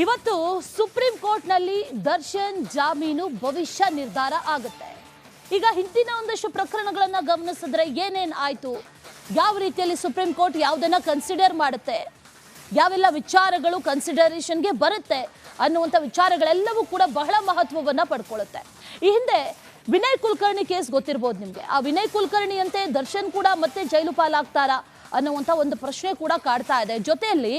ಇವತ್ತು ಸುಪ್ರೀಂ ಕೋರ್ಟ್ನಲ್ಲಿ ದರ್ಶನ್ ಜಾಮೀನು ಭವಿಷ್ಯ ನಿರ್ಧಾರ ಆಗುತ್ತೆ. ಈಗ ಹಿಂದಿನ ಒಂದಷ್ಟು ಪ್ರಕರಣಗಳನ್ನು ಗಮನಿಸಿದ್ರೆ ಏನೇನ್ ಆಯಿತು? ಯಾವ ರೀತಿಯಲ್ಲಿ ಸುಪ್ರೀಂ ಕೋರ್ಟ್ ಯಾವುದನ್ನು ಕನ್ಸಿಡರ್ ಮಾಡುತ್ತೆ? ಯಾವೆಲ್ಲ ವಿಚಾರಗಳು ಕನ್ಸಿಡರೇಷನ್ಗೆ ಬರುತ್ತೆ ಅನ್ನುವಂಥ ವಿಚಾರಗಳೆಲ್ಲವೂ ಕೂಡ ಬಹಳ ಮಹತ್ವವನ್ನ ಪಡ್ಕೊಳ್ಳುತ್ತೆ. ಈ ಹಿಂದೆ ವಿನಯ್ ಕುಲಕರ್ಣಿ ಕೇಸ್ ಗೊತ್ತಿರ್ಬೋದು ನಿಮಗೆ. ಆ ವಿನಯ್ ಕುಲಕರ್ಣಿಯಂತೆ ದರ್ಶನ್ ಕೂಡ ಮತ್ತೆ ಜೈಲು ಪಾಲಾಗ್ತಾರಾ? ಅನ್ನುವಂಥ ಒಂದು ಪ್ರಶ್ನೆ ಕೂಡ ಕಾಡ್ತಾ ಇದೆ. ಜೊತೆಯಲ್ಲಿ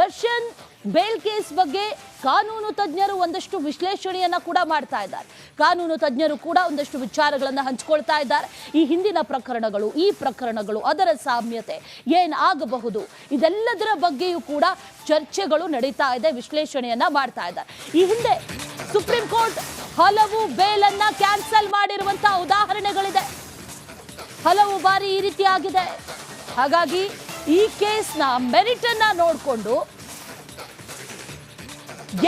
ದರ್ಶನ್ ಬೇಲ್ ಕೇಸ್ ಬಗ್ಗೆ ಕಾನೂನು ತಜ್ಞರು ಒಂದಷ್ಟು ವಿಶ್ಲೇಷಣೆಯನ್ನ ಕೂಡ ಮಾಡ್ತಾ ಇದ್ದಾರೆ. ಕಾನೂನು ತಜ್ಞರು ಕೂಡ ಒಂದಷ್ಟು ವಿಚಾರಗಳನ್ನು ಹಂಚ್ಕೊಳ್ತಾ ಇದ್ದಾರೆ. ಈ ಹಿಂದಿನ ಪ್ರಕರಣಗಳು, ಈ ಪ್ರಕರಣಗಳು, ಅದರ ಸಾಮ್ಯತೆ ಏನಾಗಬಹುದು ಇದೆಲ್ಲದರ ಬಗ್ಗೆಯೂ ಕೂಡ ಚರ್ಚೆಗಳು ನಡೀತಾ ಇದೆ, ವಿಶ್ಲೇಷಣೆಯನ್ನ ಮಾಡ್ತಾ ಇದ್ದಾರೆ. ಈ ಹಿಂದೆ ಸುಪ್ರೀಂ ಕೋರ್ಟ್ ಹಲವು ಬೇಲನ್ನು ಕ್ಯಾನ್ಸಲ್ ಮಾಡಿರುವಂತಹ ಉದಾಹರಣೆಗಳಿದೆ. ಹಲವು ಬಾರಿ ಈ ರೀತಿಯಾಗಿದೆ ಹಾಗಾಗಿ ಈ ಕೇಸ್ನ ಮೆರಿಟ್ ಅನ್ನ ನೋಡಿಕೊಂಡು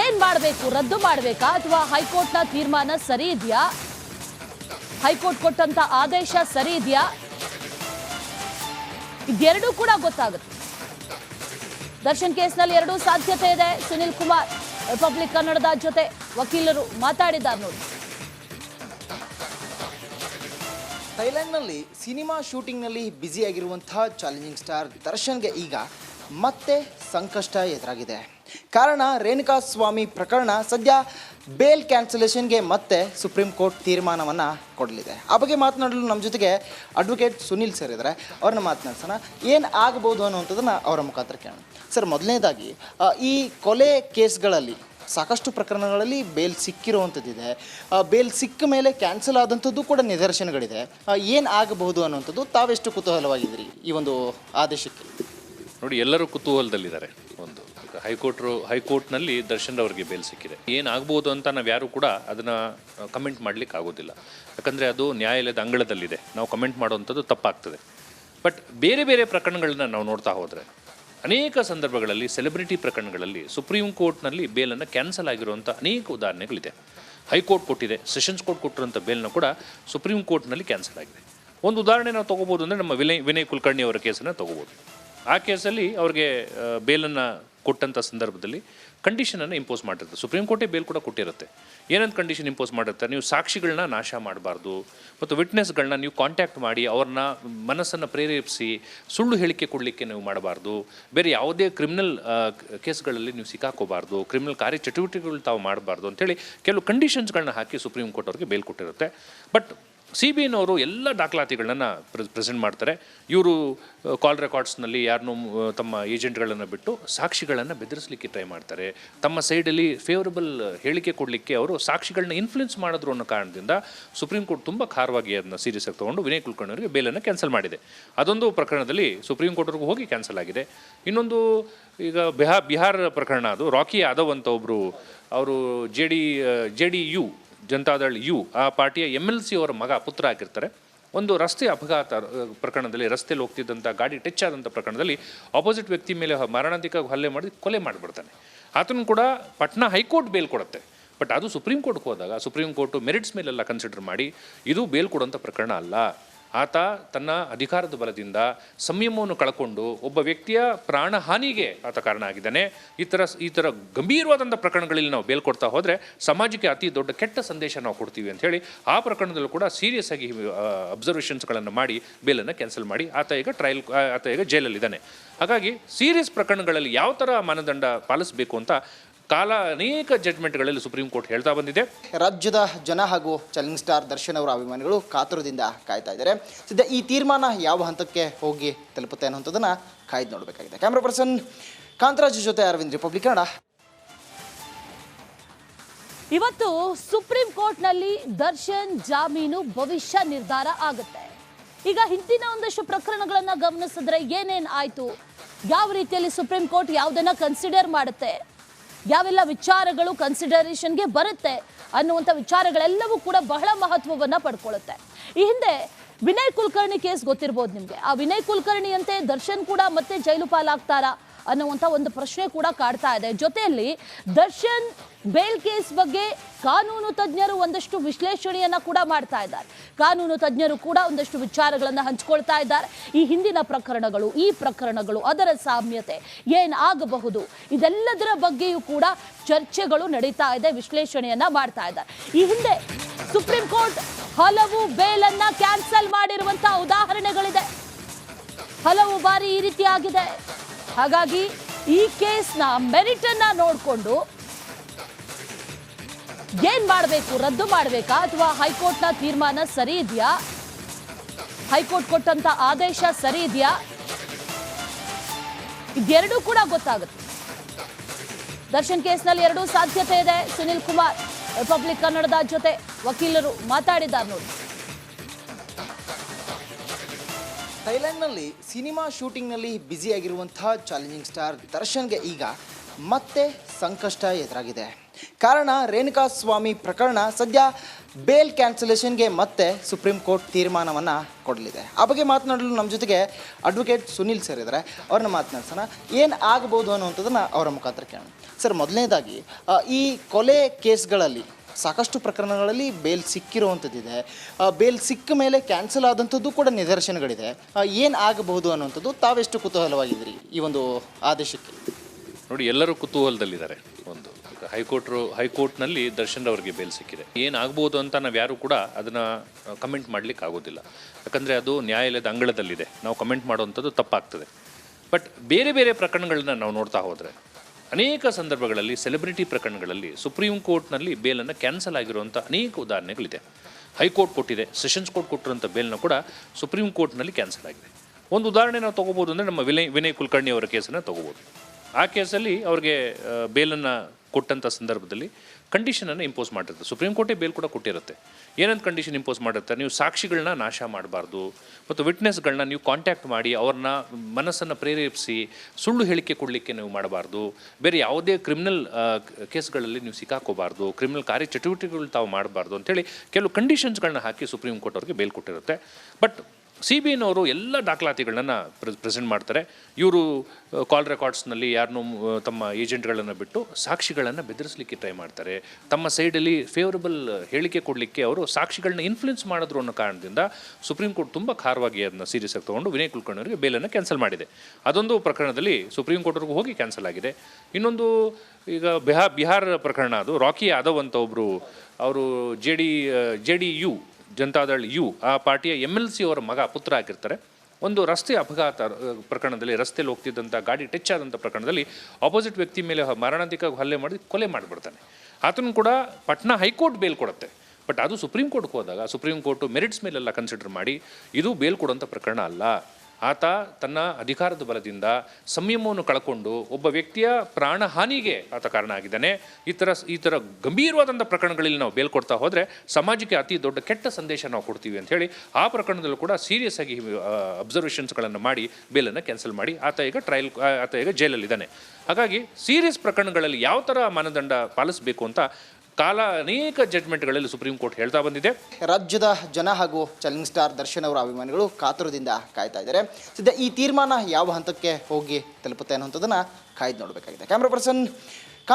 ಏನ್ ಮಾಡಬೇಕು, ರದ್ದು ಮಾಡಬೇಕಾ ಅಥವಾ ಹೈಕೋರ್ಟ್ನ ತೀರ್ಮಾನ ಸರಿ ಇದೆಯಾ? ಹೈಕೋರ್ಟ್ ಕೊಟ್ಟಂತ ಆದೇಶ ಸರಿ ಇದೆಯಾ? ಇದೆರಡೂ ಕೂಡ ಗೊತ್ತಾಗುತ್ತೆ. ದರ್ಶನ್ ಕೇಸ್ನಲ್ಲಿ ಎರಡೂ ಸಾಧ್ಯತೆ ಇದೆ. ಸುನಿಲ್ ಕುಮಾರ್ ರಿಪಬ್ಲಿಕ್ ಕನ್ನಡದ ಜೊತೆ ವಕೀಲರು ಮಾತಾಡಿದ್ದಾರೆ ನೋಡಿ. ಥೈಲ್ಯಾಂಡ್ನಲ್ಲಿ ಸಿನಿಮಾ ಶೂಟಿಂಗ್ನಲ್ಲಿ ಬ್ಯುಸಿಯಾಗಿರುವಂಥ ಚಾಲೆಂಜಿಂಗ್ ಸ್ಟಾರ್ ದರ್ಶನ್ಗೆ ಈಗ ಮತ್ತೆ ಸಂಕಷ್ಟ ಎದುರಾಗಿದೆ. ಕಾರಣ ರೇಣುಕಾ ಸ್ವಾಮಿ ಪ್ರಕರಣ ಸದ್ಯ ಬೇಲ್ ಕ್ಯಾನ್ಸಲೇಷನ್ಗೆ ಮತ್ತೆ ಸುಪ್ರೀಂ ಕೋರ್ಟ್ ತೀರ್ಮಾನವನ್ನು ಕೊಡಲಿದೆ. ಆ ಬಗ್ಗೆ ಮಾತನಾಡಲು ನಮ್ಮ ಜೊತೆಗೆ ಅಡ್ವೊಕೇಟ್ ಸುನಿಲ್ ಸರ್ ಇದ್ದಾರೆ. ಅವ್ರನ್ನ ಮಾತನಾಡ್ಸೋಣ. ಏನು ಆಗ್ಬೋದು ಅನ್ನುವಂಥದ್ದನ್ನು ಅವರ ಮುಖಾಂತರ ಕೇಳೋಣ. ಸರ್, ಮೊದಲನೇದಾಗಿ ಈ ಕೊಲೆ ಕೇಸ್ಗಳಲ್ಲಿ ಸಾಕಷ್ಟು ಪ್ರಕರಣಗಳಲ್ಲಿ ಬೇಲ್ ಸಿಕ್ಕಿರುವಂಥದ್ದಿದೆ. ಬೇಲ್ ಸಿಕ್ಕ ಮೇಲೆ ಕ್ಯಾನ್ಸಲ್ ಆದಂಥದ್ದು ಕೂಡ ನಿದರ್ಶನಗಳಿದೆ. ಏನು ಆಗಬಹುದು ಅನ್ನುವಂಥದ್ದು ತಾವೆಷ್ಟು ಕುತೂಹಲವಾಗಿದ್ದೀರಿ ಈ ಒಂದು ಆದೇಶಕ್ಕೆ? ನೋಡಿ, ಎಲ್ಲರೂ ಕುತೂಹಲದಲ್ಲಿದ್ದಾರೆ. ಒಂದು, ಹೈಕೋರ್ಟ್ರು, ಹೈಕೋರ್ಟ್ನಲ್ಲಿ ದರ್ಶನ್ ಅವರಿಗೆ ಬೇಲ್ ಸಿಕ್ಕಿದೆ. ಏನಾಗ್ಬೋದು ಅಂತ ನಾವು ಯಾರು ಕೂಡ ಅದನ್ನು ಕಮೆಂಟ್ ಮಾಡಲಿಕ್ಕೆ ಆಗೋದಿಲ್ಲ. ಯಾಕಂದರೆ ಅದು ನ್ಯಾಯಾಲಯದ ಅಂಗಳದಲ್ಲಿದೆ. ನಾವು ಕಮೆಂಟ್ ಮಾಡುವಂಥದ್ದು ತಪ್ಪಾಗ್ತದೆ. ಬಟ್ ಬೇರೆ ಬೇರೆ ಪ್ರಕರಣಗಳನ್ನ ನಾವು ನೋಡ್ತಾ ಹೋದರೆ ಅನೇಕ ಸಂದರ್ಭಗಳಲ್ಲಿ ಸೆಲೆಬ್ರಿಟಿ ಪ್ರಕರಣಗಳಲ್ಲಿ ಸುಪ್ರೀಂ ಕೋರ್ಟ್ನಲ್ಲಿ ಬೇಲನ್ನು ಕ್ಯಾನ್ಸಲ್ ಆಗಿರುವಂಥ ಅನೇಕ ಉದಾಹರಣೆಗಳಿದೆ. ಹೈಕೋರ್ಟ್ ಕೊಟ್ಟಿದೆ, ಸೆಷನ್ಸ್ ಕೋರ್ಟ್ ಕೊಟ್ಟಿರುವಂಥ ಬೇಲ್ನ ಕೂಡ ಸುಪ್ರೀಂ ಕೋರ್ಟ್ನಲ್ಲಿ ಕ್ಯಾನ್ಸಲ್ ಆಗಿದೆ. ಒಂದು ಉದಾಹರಣೆ ನಾವು ತೊಗೋಬೋದು ಅಂದರೆ ನಮ್ಮ ವಿನಯ್ ವಿನಯ್ ಕುಲಕರ್ಣಿ ಅವರ ಕೇಸನ್ನು ತೊಗೋಬೋದು. ಆ ಕೇಸಲ್ಲಿ ಅವ್ರಿಗೆ ಬೇಲನ್ನು ಕೊಟ್ಟಂಥ ಸಂದರ್ಭದಲ್ಲಿ ಕಂಡೀಷನನ್ನು ಇಂಪೋಸ್ ಮಾಡಿರುತ್ತೆ. ಸುಪ್ರೀಂ ಕೋರ್ಟೇ ಬೇಲ್ ಕೂಡ ಕೊಟ್ಟಿರುತ್ತೆ. ಏನಂತ ಕಂಡೀಷನ್ ಇಂಪೋಸ್ ಮಾಡಿರ್ತಾರೆ ನೀವು ಸಾಕ್ಷಿಗಳನ್ನ ನಾಶ ಮಾಡಬಾರ್ದು ಮತ್ತು ವಿಟ್ನೆಸ್ಗಳನ್ನ ನೀವು ಕಾಂಟ್ಯಾಕ್ಟ್ ಮಾಡಿ ಅವ್ರನ್ನ ಮನಸ್ಸನ್ನು ಪ್ರೇರೇಪಿಸಿ ಸುಳ್ಳು ಹೇಳಿಕೆ ಕೊಡಲಿಕ್ಕೆ ನೀವು ಮಾಡಬಾರ್ದು. ಬೇರೆ ಯಾವುದೇ ಕ್ರಿಮಿನಲ್ ಕೇಸ್ಗಳಲ್ಲಿ ನೀವು ಸಿಕ್ಕಾಕೋಬಾರ್ದು. ಕ್ರಿಮಿನಲ್ ಕಾರ್ಯಚಟುವಟಿಕೆಗಳು ತಾವು ಮಾಡಬಾರ್ದು ಅಂತೇಳಿ ಕೆಲವು ಕಂಡೀಷನ್ಸ್ಗಳನ್ನ ಹಾಕಿ ಸುಪ್ರೀಂ ಕೋರ್ಟ್ ಅವ್ರಿಗೆ ಬೇಲ್ ಕೊಟ್ಟಿರುತ್ತೆ. ಬಟ್ ಸಿ ಬಿ ಐನವರು ಎಲ್ಲ ದಾಖಲಾತಿಗಳನ್ನ ಪ್ರೆಸೆಂಟ್ ಮಾಡ್ತಾರೆ. ಇವರು ಕಾಲ್ ರೆಕಾರ್ಡ್ಸ್ನಲ್ಲಿ ಯಾರನ್ನೂ ತಮ್ಮ ಏಜೆಂಟ್ಗಳನ್ನು ಬಿಟ್ಟು ಸಾಕ್ಷಿಗಳನ್ನು ಬೆದರಿಸಲಿಕ್ಕೆ ಟ್ರೈ ಮಾಡ್ತಾರೆ. ತಮ್ಮ ಸೈಡಲ್ಲಿ ಫೇವರಬಲ್ ಹೇಳಿಕೆ ಕೊಡಲಿಕ್ಕೆ ಅವರು ಸಾಕ್ಷಿಗಳನ್ನ ಇನ್ಫ್ಲುಯೆನ್ಸ್ ಮಾಡಿದ್ರು ಅನ್ನೋ ಕಾರಣದಿಂದ ಸುಪ್ರೀಂ ಕೋರ್ಟ್ ತುಂಬ ಖಾರವಾಗಿ ಅದನ್ನ ಸೀರಿಯಸ್ ಆಗಿ ತೊಗೊಂಡು ವಿನಯ್ ಕುಲಕರ್ಣಿ ಅವರಿಗೆ ಬೇಲನ್ನು ಕ್ಯಾನ್ಸಲ್ ಮಾಡಿದೆ. ಅದೊಂದು ಪ್ರಕರಣದಲ್ಲಿ ಸುಪ್ರೀಂ ಕೋರ್ಟ್ವರೆಗೂ ಹೋಗಿ ಕ್ಯಾನ್ಸಲ್ ಆಗಿದೆ. ಇನ್ನೊಂದು ಈಗ ಬಿಹಾ, ಬಿಹಾರ ಪ್ರಕರಣ ಅದು. ರಾಕಿ ಯಾದವ್ ಅಂತ ಒಬ್ಬರು ಅವರು J D J D U Janata Dal U, ಆ ಪಾರ್ಟಿಯ ಎಂ ಎಲ್ ಸಿ ಅವರ ಮಗ, ಪುತ್ರ ಆಗಿರ್ತಾರೆ. ಒಂದು ರಸ್ತೆ ಅಪಘಾತ ಪ್ರಕರಣದಲ್ಲಿ ರಸ್ತೆಯಲ್ಲಿ ಹೋಗ್ತಿದ್ದಂಥ ಗಾಡಿ ಟಚ್ ಆದಂಥ ಪ್ರಕರಣದಲ್ಲಿ ಆಪೋಸಿಟ್ ವ್ಯಕ್ತಿ ಮೇಲೆ ಮಾರಣಾಂತಿಕ ಹಲ್ಲೆ ಮಾಡಿ ಕೊಲೆ ಮಾಡಿಬಿಡ್ತಾನೆ. ಆತನು ಕೂಡ ಪಟ್ನಾ ಹೈಕೋರ್ಟ್ ಬೇಲ್ ಕೊಡುತ್ತೆ. ಬಟ್ ಅದು ಸುಪ್ರೀಂ ಕೋರ್ಟ್ಗೆ ಹೋದಾಗ, ಸುಪ್ರೀಂ ಕೋರ್ಟು ಮೆರಿಟ್ಸ್ ಮೇಲೆಲ್ಲ ಕನ್ಸಿಡರ್ ಮಾಡಿ, ಇದು ಬೇಲ್ ಕೊಡುವಂಥ ಪ್ರಕರಣ ಅಲ್ಲ. ಆತ ತನ್ನ ಅಧಿಕಾರದ ಬಲದಿಂದ ಸಂಯಮವನ್ನು ಕಳ್ಕೊಂಡು ಒಬ್ಬ ವ್ಯಕ್ತಿಯ ಪ್ರಾಣಹಾನಿಗೆ ಆತ ಕಾರಣ ಆಗಿದ್ದಾನೆ ಈ ಥರ ಈ ಥರ ಗಂಭೀರವಾದಂಥ ಪ್ರಕರಣಗಳಲ್ಲಿ ನಾವು ಬೇಲ್ ಕೊಡ್ತಾ ಹೋದರೆ ಸಮಾಜಕ್ಕೆ ಅತಿ ದೊಡ್ಡ ಕೆಟ್ಟ ಸಂದೇಶ ನಾವು ಕೊಡ್ತೀವಿ ಅಂತ ಆ ಪ್ರಕರಣದಲ್ಲೂ ಕೂಡ ಸೀರಿಯಸ್ ಆಗಿ ಅಬ್ಸರ್ವೇಷನ್ಸ್ಗಳನ್ನು ಮಾಡಿ ಬೇಲನ್ನು ಕ್ಯಾನ್ಸಲ್ ಮಾಡಿ ಆತ ಈಗ ಟ್ರಯಲ್ ಆತ ಈಗ ಜೈಲಲ್ಲಿದ್ದಾನೆ. ಹಾಗಾಗಿ ಸೀರಿಯಸ್ ಪ್ರಕರಣಗಳಲ್ಲಿ ಯಾವ ಥರ ಮಾನದಂಡ ಪಾಲಿಸಬೇಕು ಅಂತ ಕಾಲ ಅನೇಕ ಜಡ್ಜ್ಮೆಂಟ್ಗಳಲ್ಲಿ ಸುಪ್ರೀಂ ಕೋರ್ಟ್ ಹೇಳ್ತಾ ಬಂದಿದೆ. ರಾಜ್ಯದ ಜನ ಹಾಗೂ ಚಾಲೆಂಜಿಂಗ್ ಸ್ಟಾರ್ ದರ್ಶನ್ ಅವರ ಅಭಿಮಾನಿಗಳು ಕಾತುರದಿಂದ ಕಾಯ್ತಾ ಇದ್ದಾರೆ. ಸದ್ಯ ಈ ತೀರ್ಮಾನ ಯಾವ ಹಂತಕ್ಕೆ ಹೋಗಿ ತಲುಪುತ್ತೆ ಅನ್ನುವಂಥದ್ದನ್ನು ಕಾಯ್ದು ನೋಡಬೇಕಾಗಿದೆ. ಕ್ಯಾಮ್ರಾ ಪರ್ಸನ್ ಕಾಂತರಾಜ್ ಜೊತೆ ಅರವಿಂದ್ ರಿಪಬ್ಲಿಕ್ ಕನ್ನಡ. ಇವತ್ತು ಸುಪ್ರೀಂ ಕೋರ್ಟ್ನಲ್ಲಿ ದರ್ಶನ್ ಜಾಮೀನು ಭವಿಷ್ಯ ನಿರ್ಧಾರ ಆಗುತ್ತೆ. ಈಗ ಹಿಂದಿನ ಒಂದಷ್ಟು ಪ್ರಕರಣಗಳನ್ನು ಗಮನಿಸಿದ್ರೆ ಏನೇನು ಆಯಿತು? ಯಾವ ರೀತಿಯಲ್ಲಿ ಸುಪ್ರೀಂ ಕೋರ್ಟ್ ಯಾವುದನ್ನ ಕನ್ಸಿಡರ್ ಮಾಡುತ್ತೆ? ಯಾವೆಲ್ಲ ವಿಚಾರಗಳು ಕನ್ಸಿಡರೇಷನ್ಗೆ ಬರುತ್ತೆ ಅನ್ನುವಂಥ ವಿಚಾರಗಳೆಲ್ಲವೂ ಕೂಡ ಬಹಳ ಮಹತ್ವವನ್ನು ಪಡ್ಕೊಳ್ಳುತ್ತೆ. ಈ ಹಿಂದೆ ವಿನಯ್ ಕುಲಕರ್ಣಿ ಕೇಸ್ ಗೊತ್ತಿರ್ಬೋದು ನಿಮಗೆ. ಆ ವಿನಯ್ ಕುಲಕರ್ಣಿಯಂತೆ ದರ್ಶನ್ ಕೂಡ ಮತ್ತೆ ಜೈಲು ಪಾಲಾಗ್ತಾರಾ? ಅನ್ನುವಂಥ ಒಂದು ಪ್ರಶ್ನೆ ಕೂಡ ಕಾಡ್ತಾ ಇದೆ. ಜೊತೆಯಲ್ಲಿ ದರ್ಶನ್ ಬೇಲ್ ಕೇಸ್ ಬಗ್ಗೆ ಕಾನೂನು ತಜ್ಞರು ಒಂದಷ್ಟು ವಿಶ್ಲೇಷಣೆಯನ್ನ ಕೂಡ ಮಾಡ್ತಾ ಇದ್ದಾರೆ. ಕಾನೂನು ತಜ್ಞರು ಕೂಡ ಒಂದಷ್ಟು ವಿಚಾರಗಳನ್ನ ಹಂಚ್ಕೊಳ್ತಾ ಇದ್ದಾರೆ. ಈ ಹಿಂದಿನ ಪ್ರಕರಣಗಳು, ಈ ಪ್ರಕರಣಗಳು, ಅದರ ಸಾಮ್ಯತೆ ಏನಾಗಬಹುದು ಇದೆಲ್ಲದರ ಬಗ್ಗೆಯೂ ಕೂಡ ಚರ್ಚೆಗಳು ನಡೀತಾ ಇದೆ, ವಿಶ್ಲೇಷಣೆಯನ್ನ ಮಾಡ್ತಾ ಇದ್ದಾರೆ. ಈ ಹಿಂದೆ ಸುಪ್ರೀಂ ಕೋರ್ಟ್ ಹಲವು ಬೇಲನ್ನು ಕ್ಯಾನ್ಸಲ್ ಮಾಡಿರುವಂತಹ ಉದಾಹರಣೆಗಳಿದೆ. ಹಲವು ಬಾರಿ ಈ ರೀತಿ ಆಗಿದೆ. ಹಾಗಾಗಿ ಈ ಕೇಸ್ನ ಮೆರಿಟ್ ಅನ್ನ ನೋಡಿಕೊಂಡು ಏನ್ ಮಾಡಬೇಕು, ರದ್ದು ಮಾಡಬೇಕಾ ಅಥವಾ ಹೈಕೋರ್ಟ್ನ ತೀರ್ಮಾನ ಸರಿ ಇದೆಯಾ? ಹೈಕೋರ್ಟ್ ಕೊಟ್ಟಂತ ಆದೇಶ ಸರಿ ಇದೆಯಾ? ಇದೆರಡೂ ಕೂಡ ಗೊತ್ತಾಗುತ್ತೆ. ದರ್ಶನ್ ಕೇಸ್ನಲ್ಲಿ ಎರಡೂ ಸಾಧ್ಯತೆ ಇದೆ. ಸುನಿಲ್ ಕುಮಾರ್, ರಿಪಬ್ಲಿಕ್ ಕನ್ನಡದ ಜೊತೆ ವಕೀಲರು ಮಾತಾಡಿದ್ದಾರೆ ನೋಡಿ. ಥೈಲ್ಯಾಂಡ್ನಲ್ಲಿ ಸಿನಿಮಾ ಶೂಟಿಂಗ್ನಲ್ಲಿ ಬ್ಯುಸಿಯಾಗಿರುವಂತಹ ಚಾಲೆಂಜಿಂಗ್ ಸ್ಟಾರ್ ದರ್ಶನ್ಗೆ ಈಗ ಮತ್ತೆ ಸಂಕಷ್ಟ ಎದುರಾಗಿದೆ. ಕಾರಣ ರೇಣುಕಾ ಸ್ವಾಮಿ ಪ್ರಕರಣ ಸದ್ಯ ಬೇಲ್ ಕ್ಯಾನ್ಸಲೇಷನ್ಗೆ ಮತ್ತೆ ಸುಪ್ರೀಂ ಕೋರ್ಟ್ ತೀರ್ಮಾನವನ್ನು ಕೊಡಲಿದೆ. ಆ ಬಗ್ಗೆ ಮಾತನಾಡಲು ನಮ್ಮ ಜೊತೆಗೆ ಅಡ್ವೊಕೇಟ್ ಸುನಿಲ್ ಸರ್ ಇದ್ದಾರೆ. ಅವ್ರನ್ನ ಮಾತನಾಡ್ಸೋಣ. ಏನು ಆಗ್ಬೋದು ಅನ್ನುವಂಥದ್ದನ್ನು ಅವರ ಮುಖಾಂತರ ಕೇಳೋಣ. ಸರ್, ಮೊದಲನೇದಾಗಿ ಈ ಕೊಲೆ ಕೇಸ್ಗಳಲ್ಲಿ ಸಾಕಷ್ಟು ಪ್ರಕರಣಗಳಲ್ಲಿ ಬೇಲ್ ಸಿಕ್ಕಿರುವಂಥದ್ದಿದೆ. ಬೇಲ್ ಸಿಕ್ಕ ಮೇಲೆ ಕ್ಯಾನ್ಸಲ್ ಆದಂಥದ್ದು ಕೂಡ ನಿದರ್ಶನಗಳಿದೆ. ಏನು ಆಗಬಹುದು ಅನ್ನುವಂಥದ್ದು ತಾವೆಷ್ಟು ಕುತೂಹಲವಾಗಿದ್ದೀರಿ ಈ ಒಂದು ಆದೇಶಕ್ಕೆ? ನೋಡಿ, ಎಲ್ಲರೂ ಕುತೂಹಲದಲ್ಲಿದ್ದಾರೆ. ಒಂದು ಹೈಕೋರ್ಟ್ ಹೈಕೋರ್ಟ್ರು, ಹೈಕೋರ್ಟ್ನಲ್ಲಿ ದರ್ಶನ್ ಅವರಿಗೆ ಬೇಲ್ ಸಿಕ್ಕಿದೆ. ಏನಾಗ್ಬೋದು ಅಂತ ನಾವು ಯಾರು ಕೂಡ ಅದನ್ನು ಕಮೆಂಟ್ ಮಾಡ್ಲಿಕ್ಕೆ ಆಗೋದಿಲ್ಲ. ಯಾಕಂದರೆ ಅದು ನ್ಯಾಯಾಲಯದ ಅಂಗಳದಲ್ಲಿದೆ. ನಾವು ಕಮೆಂಟ್ ಮಾಡುವಂಥದ್ದು ತಪ್ಪಾಗ್ತದೆ. ಬಟ್ ಬೇರೆ ಬೇರೆ ಪ್ರಕರಣಗಳನ್ನ ನಾವು ನೋಡ್ತಾ ಹೋದರೆ ಅನೇಕ ಸಂದರ್ಭಗಳಲ್ಲಿ, ಸೆಲೆಬ್ರಿಟಿ ಪ್ರಕರಣಗಳಲ್ಲಿ ಸುಪ್ರೀಂ ಕೋರ್ಟ್ನಲ್ಲಿ ಬೇಲನ್ನು ಕ್ಯಾನ್ಸಲ್ ಆಗಿರುವಂಥ ಅನೇಕ ಉದಾಹರಣೆಗಳಿದೆ. ಹೈಕೋರ್ಟ್ ಕೊಟ್ಟಿದೆ, ಸೆಷನ್ಸ್ ಕೋರ್ಟ್ ಕೊಟ್ಟಿರುವಂಥ ಬೇಲ್ನ ಕೂಡ ಸುಪ್ರೀಂ ಕೋರ್ಟ್ನಲ್ಲಿ ಕ್ಯಾನ್ಸಲ್ ಆಗಿದೆ. ಒಂದು ಉದಾಹರಣೆ ನಾವು ತೊಗೋಬೋದು ಅಂದರೆ ನಮ್ಮ ವಿನಯ್ ವಿನಯ್ ಕುಲಕರ್ಣಿ ಅವರ ಕೇಸನ್ನು ತೊಗೋಬೋದು. ಆ ಕೇಸಲ್ಲಿ ಅವ್ರಿಗೆ ಬೇಲನ್ನು ಕೊಟ್ಟಂಥ ಸಂದರ್ಭದಲ್ಲಿ ಕಂಡೀಷನನ್ನು ಇಂಪೋಸ್ ಮಾಡಿರುತ್ತೆ. ಸುಪ್ರೀಂ ಕೋರ್ಟೇ ಬೇಲ್ ಕೂಡ ಕೊಟ್ಟಿರುತ್ತೆ. ಏನಂತ ಕಂಡೀಷನ್ ಇಂಪೋಸ್ ಮಾಡಿರ್ತಾರೆ ನೀವು ಸಾಕ್ಷಿಗಳನ್ನ ನಾಶ ಮಾಡಬಾರ್ದು ಮತ್ತು ವಿಟ್ನೆಸ್ಗಳನ್ನ ನೀವು ಕಾಂಟ್ಯಾಕ್ಟ್ ಮಾಡಿ ಅವ್ರನ್ನ ಮನಸ್ಸನ್ನು ಪ್ರೇರೇಪಿಸಿ ಸುಳ್ಳು ಹೇಳಿಕೆ ಕೊಡಲಿಕ್ಕೆ ನೀವು ಮಾಡಬಾರ್ದು. ಬೇರೆ ಯಾವುದೇ ಕ್ರಿಮಿನಲ್ ಕೇಸ್ಗಳಲ್ಲಿ ನೀವು ಸಿಕ್ಕಾಕೋಬಾರ್ದು. ಕ್ರಿಮಿನಲ್ ಕಾರ್ಯ ಚಟುವಟಿಕೆಗಳು ತಾವು ಮಾಡಬಾರ್ದು ಅಂತೇಳಿ ಕೆಲವು ಕಂಡೀಷನ್ಸ್ಗಳನ್ನ ಹಾಕಿ ಸುಪ್ರೀಂ ಕೋರ್ಟ್ ಅವ್ರಿಗೆ ಬೇಲ್ ಕೊಟ್ಟಿರುತ್ತೆ. ಬಟ್ ಸಿ ಬಿ ಐನವರು ಎಲ್ಲ ದಾಖಲಾತಿಗಳನ್ನ ಪ್ರೆಸೆಂಟ್ ಮಾಡ್ತಾರೆ. ಇವರು ಕಾಲ್ ರೆಕಾರ್ಡ್ಸ್ನಲ್ಲಿ ಯಾರನ್ನೂ ತಮ್ಮ ಏಜೆಂಟ್ಗಳನ್ನು ಬಿಟ್ಟು ಸಾಕ್ಷಿಗಳನ್ನು ಬೆದರಿಸಲಿಕ್ಕೆ ಟ್ರೈ ಮಾಡ್ತಾರೆ. ತಮ್ಮ ಸೈಡಲ್ಲಿ ಫೇವರಬಲ್ ಹೇಳಿಕೆ ಕೊಡಲಿಕ್ಕೆ ಅವರು ಸಾಕ್ಷಿಗಳನ್ನ ಇನ್ಫ್ಲುಯೆನ್ಸ್ ಮಾಡಿದ್ರು ಅನ್ನೋ ಕಾರಣದಿಂದ ಸುಪ್ರೀಂ ಕೋರ್ಟ್ ತುಂಬ ಖಾರವಾಗಿ ಅದನ್ನು ಸೀರಿಯಸ್ ಆಗಿ ತೊಗೊಂಡು ವಿನಯ್ ಕುಲಕರ್ಣಿ ಅವರಿಗೆ ಬೇಲನ್ನು ಕ್ಯಾನ್ಸಲ್ ಮಾಡಿದೆ. ಅದೊಂದು ಪ್ರಕರಣದಲ್ಲಿ ಸುಪ್ರೀಂ ಕೋರ್ಟ್ವರೆಗೂ ಹೋಗಿ ಕ್ಯಾನ್ಸಲ್ ಆಗಿದೆ. ಇನ್ನೊಂದು, ಈಗ ಬಿಹಾ, ಬಿಹಾರ ಪ್ರಕರಣ ಅದು. ರಾಕಿ ಯಾದವ್ ಅಂತ ಒಬ್ಬರು ಅವರು J D J D U Janata Dal U, ಆ ಪಾರ್ಟಿಯ ಎಂ ಎಲ್ ಸಿ ಅವರ ಮಗ ಪುತ್ರ ಆಗಿರ್ತಾರೆ. ಒಂದು ರಸ್ತೆ ಅಪಘಾತ ಪ್ರಕರಣದಲ್ಲಿ ರಸ್ತೆಯಲ್ಲಿ ಹೋಗ್ತಿದ್ದಂಥ ಗಾಡಿ ಟಚ್ ಆದಂಥ ಪ್ರಕರಣದಲ್ಲಿ ಆಪೋಸಿಟ್ ವ್ಯಕ್ತಿ ಮೇಲೆ ಮಾರಣಾಂತಿಕ ಹಲ್ಲೆ ಮಾಡಿ ಕೊಲೆ ಮಾಡಿಬಿಡ್ತಾನೆ. ಆತನು ಕೂಡ ಪಟ್ನಾ ಹೈಕೋರ್ಟ್ ಬೇಲ್ ಕೊಡುತ್ತೆ. ಬಟ್ ಅದು ಸುಪ್ರೀಂ ಕೋರ್ಟ್ಗೆ ಹೋದಾಗ ಸುಪ್ರೀಂ ಕೋರ್ಟು ಮೆರಿಟ್ಸ್ ಮೇಲೆಲ್ಲ ಕನ್ಸಿಡರ್ ಮಾಡಿ, ಇದು ಬೇಲ್ ಕೊಡೋಂಥ ಪ್ರಕರಣ ಅಲ್ಲ. ಆತ ತನ್ನ ಅಧಿಕಾರದ ಬಲದಿಂದ ಸಂಯಮವನ್ನು ಕಳ್ಕೊಂಡು ಒಬ್ಬ ವ್ಯಕ್ತಿಯ ಪ್ರಾಣ ಹಾನಿಗೆ ಆತ ಕಾರಣ ಆಗಿದ್ದಾನೆ. ಈ ಥರ ಈ ಥರ ಗಂಭೀರವಾದಂಥ ಪ್ರಕರಣಗಳಲ್ಲಿ ನಾವು ಬೇಲ್ ಕೊಡ್ತಾ ಹೋದರೆ ಸಮಾಜಕ್ಕೆ ಅತಿ ದೊಡ್ಡ ಕೆಟ್ಟ ಸಂದೇಶ ನಾವು ಕೊಡ್ತೀವಿ ಅಂತ ಹೇಳಿ ಆ ಪ್ರಕರಣದಲ್ಲೂ ಕೂಡ ಸೀರಿಯಸ್ ಆಗಿ ಅಬ್ಸರ್ವೇಷನ್ಸ್ಗಳನ್ನು ಮಾಡಿ ಬೇಲನ್ನು ಕ್ಯಾನ್ಸಲ್ ಮಾಡಿ ಆತ ಈಗ ಟ್ರಯಲ್ ಆತ ಈಗ ಜೈಲಲ್ಲಿದ್ದಾನೆ ಹಾಗಾಗಿ ಸೀರಿಯಸ್ ಪ್ರಕರಣಗಳಲ್ಲಿ ಯಾವ ಥರ ಮಾನದಂಡ ಪಾಲಿಸಬೇಕು ಅಂತ ಕಾಲ ಅನೇಕ ಜಡ್ಮೆಂಟ್ಗಳಲ್ಲಿ ಸುಪ್ರೀಂ ಕೋರ್ಟ್ ಹೇಳ್ತಾ ಬಂದಿದೆ. ರಾಜ್ಯದ ಜನ ಹಾಗೂ ಚಾಲೆಂಜಿಂಗ್ ಸ್ಟಾರ್ ದರ್ಶನ್ ಅವರ ಅಭಿಮಾನಿಗಳು ಕಾತುರದಿಂದ ಕಾಯ್ತಾ ಇದ್ದಾರೆ. ಸದ್ಯ ಈ ತೀರ್ಮಾನ ಯಾವ ಹಂತಕ್ಕೆ ಹೋಗಿ ತಲುಪುತ್ತೆ ಅನ್ನುವಂಥದ್ದನ್ನು ಕಾಯ್ದು ನೋಡಬೇಕಾಗಿದೆ. Camera person